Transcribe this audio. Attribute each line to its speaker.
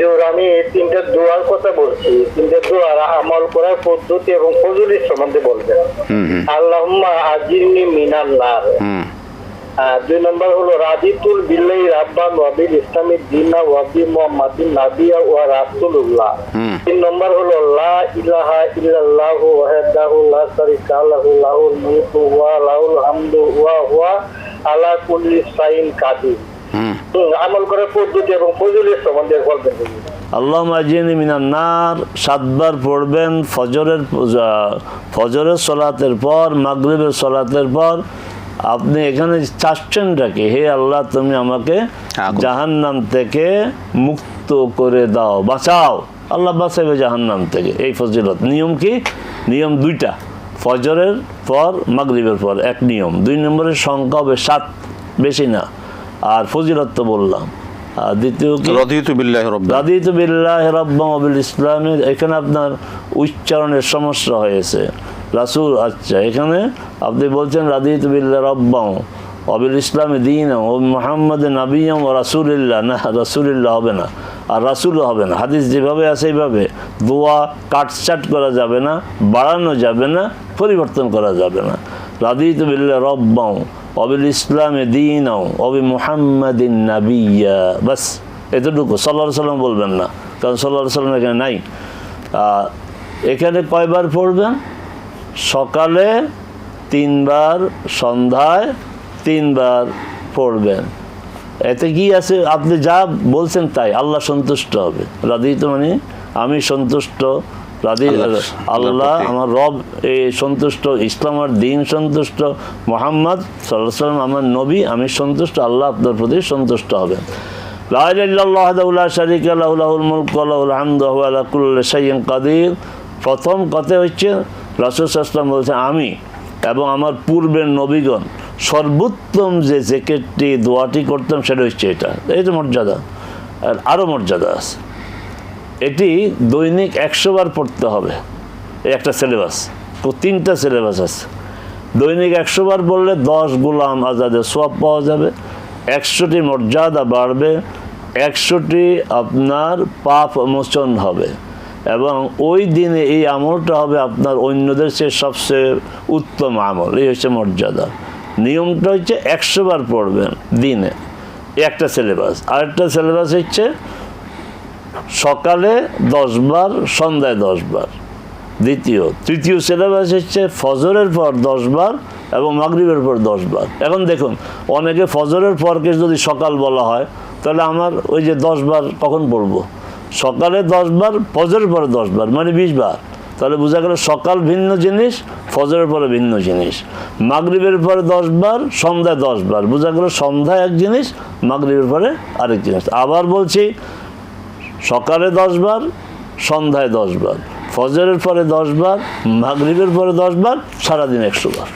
Speaker 1: হুজুর আমি এই তিনটে দোয়ার কথা বলছি। তিনটে দোয়ার আমল করার পদ্ধতি এবং ফজুলির সম্বন্ধে বলবেন
Speaker 2: হুম
Speaker 1: আল্লাহুম্মা নার। দুই নম্বর হলো রাজিতুল বিল্লাহি রাব্বান ওয়াবিল ইসলামী দিনা ওয়াবি মুহাম্মাদিন নাবিয়া ওয়া রাসূলুল্লাহ। তিন নম্বর হলো লা ইলাহা ইল্লাল্লাহু ওয়াহদাহু লা শারীকা লাহু লাহুল মুলকু ওয়া লাহুল হামদু ওয়া হুয়া আলা কুল্লি শাইইন কাদির। আমল করার পদ্ধতি এবং ফজুলের সম্বন্ধে বলবেন।
Speaker 3: আল্লাহ আজিনী মিনার নার সাতবার পড়বেন ফজরের ফজরের সলাতের পর মাগরিবের সলাতের পর। আপনি এখানে চাচ্ছেনটাকে হে আল্লাহ তুমি আমাকে
Speaker 2: আগুন।
Speaker 3: জাহান্নাম থেকে মুক্ত করে দাও বাঁচাও। আল্লাহ বাঁচাবে জাহান্নাম থেকে। এই ফজিলত। নিয়ম কি? নিয়ম দুইটা। ফজরের পর মাগরিবের পর। এক নিয়ম। দুই নম্বরের সংখ্যা হবে সাত। বেশি না। আর ফজিলত তো বললাম। আর দ্বিতীয় কি?
Speaker 2: রদিতু বিল্লাহি রাব্বা।
Speaker 3: রাদিত বিল্লাহ রব্বাম আবিল ইসলামে এখানে আপনার উচ্চারণের সমস্যা হয়েছে। রাসূল আচ্ছা এখানে আপনি বলছেন রাদিত বিল্লাহ রব্বাম অবিল ইসলামে দিন ও মোহাম্মদ নাবিয়াম ও রাসুলিল্লাহ। না রাসুলিল্লাহ হবে না। আর রাসুলও হবে না। হাদিস যেভাবে আছে এইভাবে। দোয়া কাটচাট করা যাবে না বাড়ানো যাবে না পরিবর্তন করা যাবে না। রাদিত বিল্লাহ রব্বাম অবিল ইসলামে দিন অবি মোহাম্মদিন নাবিয়া। বাস, এতটুকু। সাল্লাহ সাল্লাম বলবেন না। কারণ সাল্লাহ সাল্লাম এখানে নাই। এখানে কয়বার পড়বেন? সকালে তিনবার, সন্ধ্যায় তিনবার পড়বেন। এতে কি আছে? আপনি যা বলছেন তাই। আল্লাহ সন্তুষ্ট হবে। রাধি তো মানে আমি সন্তুষ্ট।
Speaker 2: আল্লাহ-
Speaker 3: আমার রব এই সন্তুষ্ট ইসলাম আর দিন সন্তুষ্ট মোহাম্মদ সাল্লাহ সাল্লাম আমার নবী আমি সন্তুষ্ট আল্লাহ আপনার প্রতি সন্তুষ্ট হবেন। কাদির। প্রথম কথা হচ্ছে রাসূল আলাইহি বলছেন আমি এবং আমার পূর্বের নবীগণ সর্বোত্তম যে জেকেটটি দোয়াটি করতাম সেটা হচ্ছে এটা। এই তো মর্যাদা। আর আরও মর্যাদা আছে। এটি দৈনিক একশো বার পড়তে হবে। এই একটা সিলেবাস তো তিনটা সিলেবাস আছে। দৈনিক একশো বার পড়লে দশ গোলাম আজাদের সোয়াব পাওয়া যাবে। একশোটি মর্যাদা বাড়বে। একশোটি আপনার পাপ মোচন হবে। এবং ওই দিনে এই আমলটা হবে আপনার অন্যদের চেয়ে সবচেয়ে উত্তম আমল। এই হচ্ছে মর্যাদা। নিয়মটা হচ্ছে একশো বার পড়বেন দিনে। একটা সিলেবাস আরেকটা সিলেবাস হচ্ছে সকালে দশ বার সন্ধ্যায় দশ বার দ্বিতীয়, তৃতীয় সিলেবাস হচ্ছে ফজরের পর দশ বার এবং মাগরিবের পর দশ বার এখন দেখুন, অনেকে ফজরের পরকে যদি সকাল বলা হয়, তাহলে আমার ওই যে দশ বার কখন পড়ব? সকালে দশ বার ফজরের পরে দশ বার মানে বিশ বার। তাহলে বোঝা গেল সকাল ভিন্ন জিনিস, ফজরের পরে ভিন্ন জিনিস। মাগরিবের পরে দশ বার সন্ধ্যায় দশ বার বোঝা গেল সন্ধ্যায় এক জিনিস, মাগরিবের পরে আরেক জিনিস। আবার বলছি সকালে দশবার সন্ধ্যায় দশবার ফজরের পরে দশবার বার মাগরিবের পরে দশবার সারাদিন একশো বার।